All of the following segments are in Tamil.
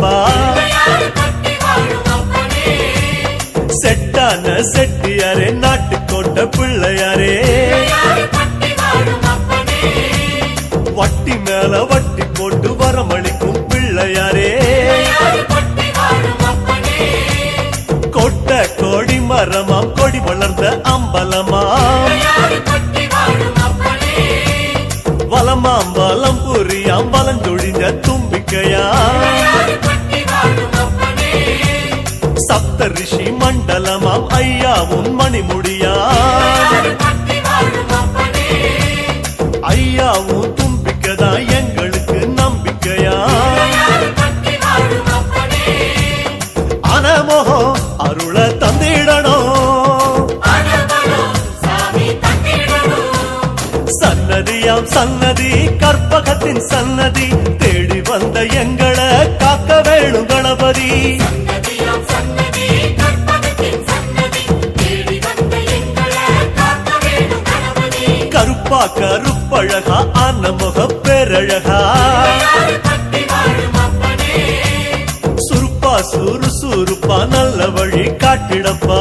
அப்பா செட்டான செட்டியாரே நாட்டுக்கோட்ட பிள்ளையாரே வட்டி மேல வட்டி ஐயாவும் மணிமுடியா ஐயாவும் தும்பிக்கைதா எங்களுக்கு நம்பிக்கையா? அனமோகம் அருள தந்திடணும். சன்னதியாம் சன்னதி கற்பகத்தின் சன்னதி தேடி வந்த எங்களை காக்க வேணும் கணபதி. கருப்பா கருப்பழகா ஆன முக பேரழகா. சுருப்பா சுறுசுறுப்பா நல்ல வழி காட்டிடப்பா.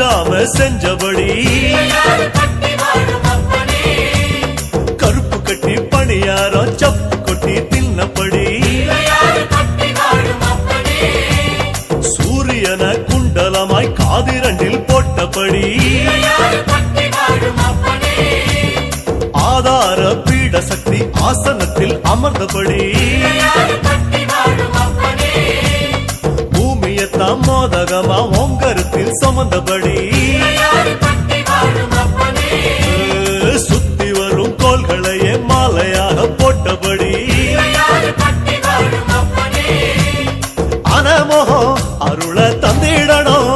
நாட்டாம செஞ்சபடி. கருப்பு கட்டி பணியாரம் சப்பு கொட்டி தின்னபடி. சூரியன குண்டலமாய் காதிரண்டில் போட்டபடி. ஆதார பீட சக்தி ஆசனத்தில் அமர்ந்தபடி. பூமியத்தாம் மோதகமா ஓங்கரத்தில் சுமந்தபடி சுத்தி வரும் கோள்களையே மாலையாக போட்டபடி அனமோகம் அருள தந்திடணும்.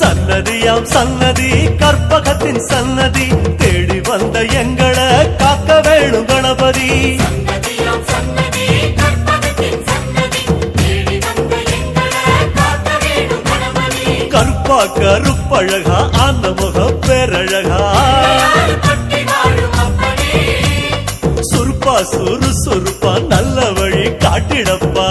சன்னதியாம் சன்னதி கற்பகத்தின் சன்னதி தேடி வந்த எங்களை காக்க வேணும் கணபதி. பார்க்க ருப்பழகா அந்த முக பேரழகா. சுருப்பா சுறு சுருப்பா நல்ல வழி காட்டிடப்பா.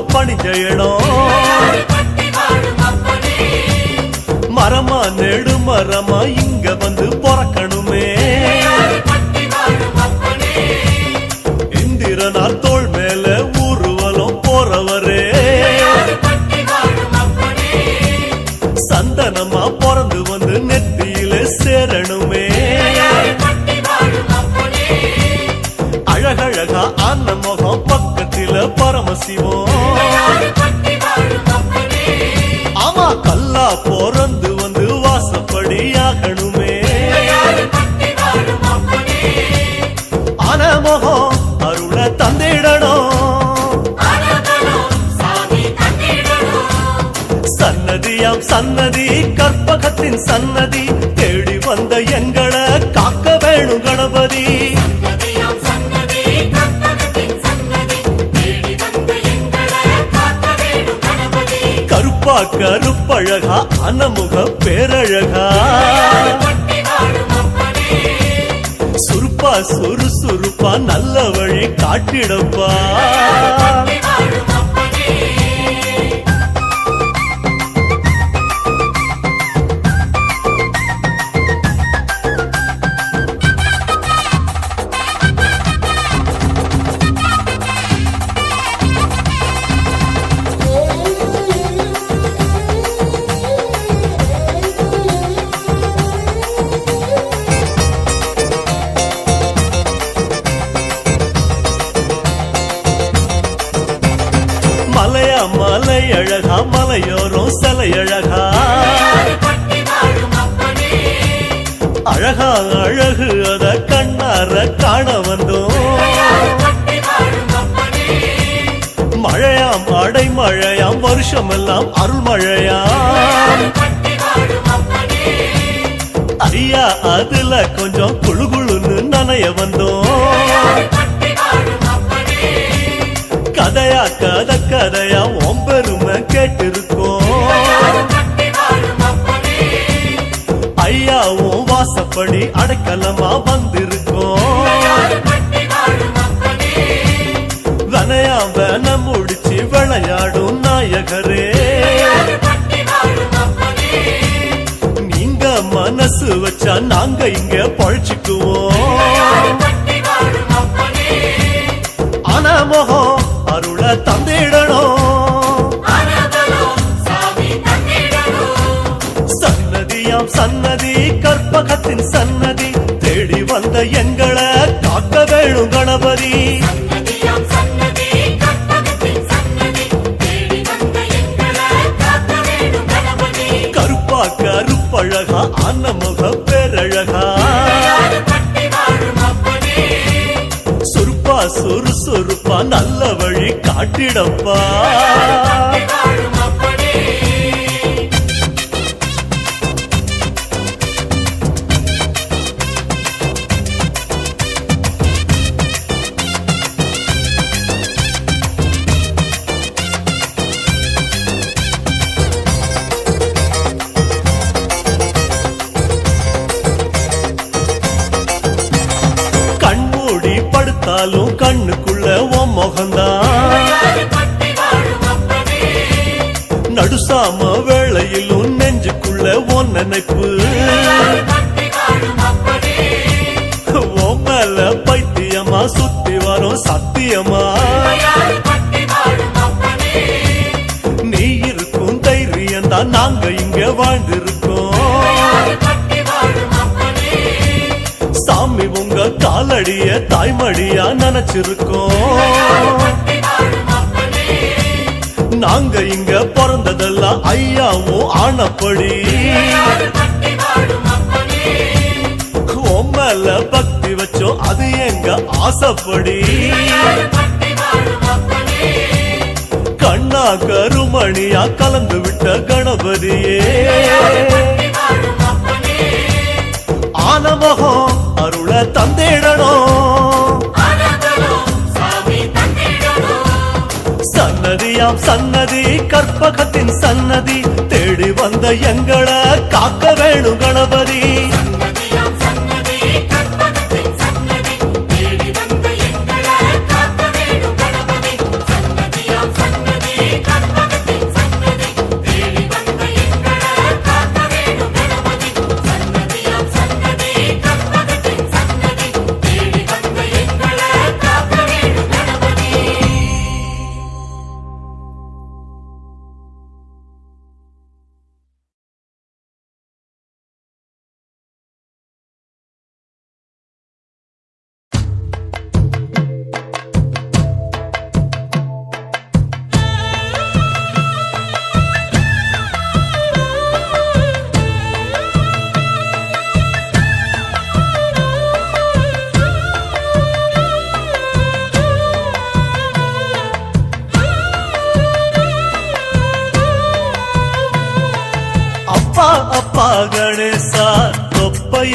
பணி செய்யணும். மரமா நெடு மரமா இங்க வந்து பிறக்கணுமே. இந்திரனால் தோள் மேல ஊர்வலம் போறவரே. சந்தனமா பிறந்து வந்து நெத்தியில சேரணுமே. அழகழகா அன்ன முகம் பக்கத்தில பரமசிவம். பொறந்து வந்து வாசப்படி ஆகணுமே. அனமோகம் அருளை தந்திடணும். சன்னதியாம் சன்னதி கற்பகத்தின் சன்னதி. கருப்பழகா அனமுக பேரழகா. சுருப்பா சுறுசுறுப்பா நல்ல வழி காட்டிடப்பா. காண வந்தோம். மழையாம் அடை மழையாம் வருஷமெல்லாம் அருள் மழையாம் ஐயா அதுல கொஞ்சம் குழு குழுன்னு நனைய வந்தோம். கதையா கதை கதையா ஒம்பெருமை கேட்டிருக்கோம். ஐயாவும் வாசப்படி அடைக்கலமா வந்திருக்கோம். மகரே. நீங்க மனசு வச்சா நாங்க இங்க பழிச்சுக்குவோம். நல்ல வழி காட்டிடப்பா. நடுசாம வேளையிலும் நெஞ்சுக்குள்ள உன் நினைப்பு. மேல பைத்தியமா சுத்தி வரும் சத்தியமா. நீ இருக்கும் தைரியம் தான் நாங்க இங்க வாழ்ந்திருக்கோம். சாமி உங்க காலடிய தாய்மடியா நினைச்சிருக்கோம். நாங்க இங்க வந்ததெல்லாம் ஐயாவும் ஆனப்படி. பட்டி மேல பக்தி வச்சோம் அது எங்க ஆசைப்படி. கண்ணா கருமணியா கலந்து விட்ட கணபதியே. ஆனமகம் அருள தந்தேடணும் சன்னதி தேடி வந்த எங்களை காக்க வேணும் கணபதி.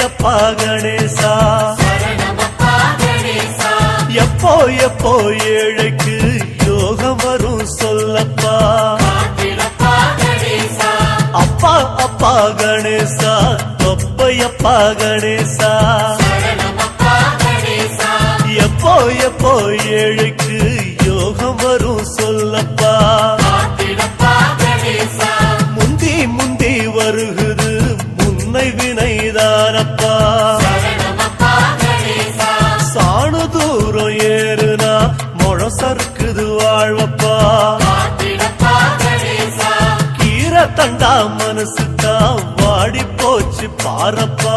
அப்பா கணேசா. எப்போ எப்போ ஏழைக்கு யோகம் வரும் சொல்லப்பா. அப்பா அப்பா கணேசா தொப்பையப்பா கணேசா. எப்போ எப்போ ஏழைக்கு யோகம் வரும் சொல்லப்பா. பாரப்பா.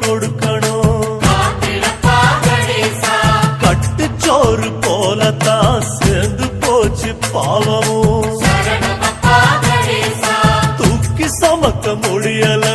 கொடுக்கணும். கட்டுச்சோறு போலத்தான் சேர்ந்து போச்சு பாவமும். தூக்கி சமக்க முடியல.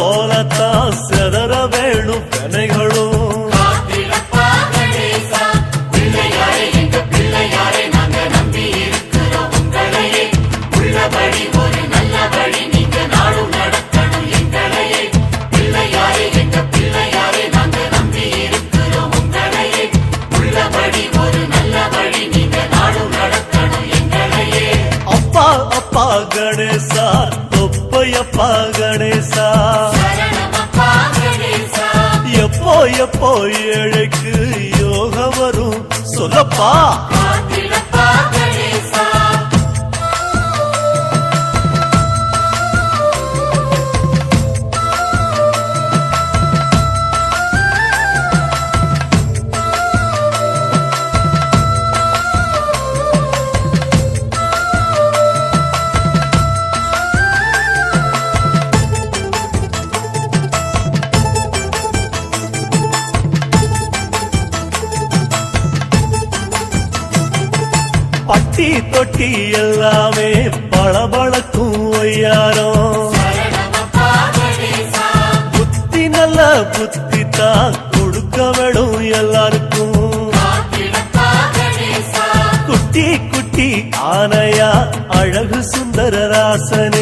పోలతా సెదరు போய போய் இழைக்கு யோக வரும். சொல்லப்பா. அத்தி தொட்டி எல்லாமே பளபளக்கும் ஒய்யாரம் புத்தி நல்ல புத்தி தான் கொடுக்க வேணும் எல்லாருக்கும். குட்டி குட்டி ஆனையா அழகு சுந்தரராசனே.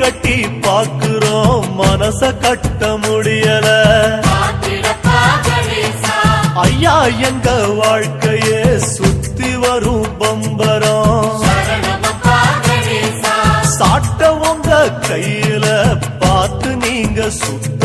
கட்டி பாக்குறோம் மனச கட்ட முடியல. ஐயா எங்க வாழ்க்கையே சுத்தி வரும் பம்பரம். சாட்ட உங்க கையில பார்த்து நீங்க சுத்த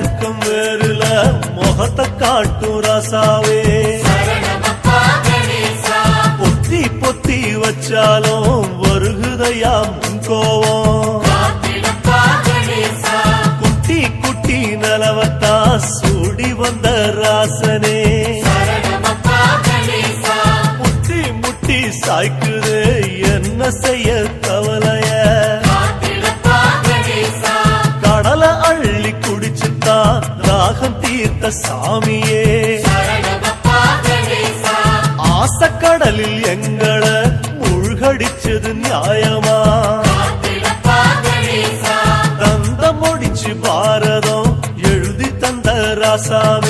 மார்க்கம் வேறுல முகத்தை காட்டும் ராசாவே. பொத்தி பொத்தி வச்சாலும் வருகுதையாம் கோவம். குட்டி குட்டி நலவத்தா சூடி வந்த ராசனே. முட்டி முட்டி சாய்க்குதே என்ன செய்ய தீர்த்த சாமியே. ஆசக்கடலில் எங்களை மூழ்கடிச்சது நியாயமா? தந்தம் முடிச்சு பாரதம் எழுதி தந்த ராசாமி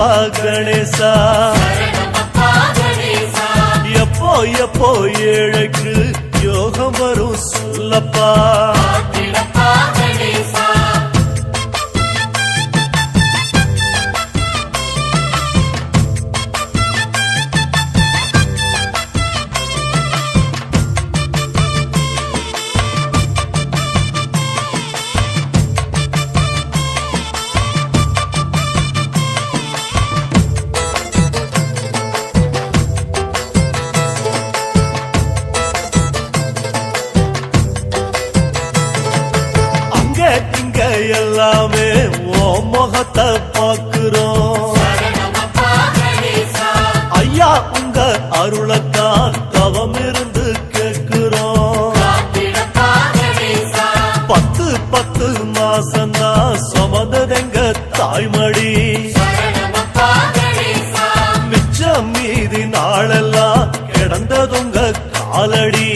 சரணமப்பா கணேசா. எப்போ எப்போ ஏழைக்கு யோகம் வரும் சொல்லப்பா. அலடி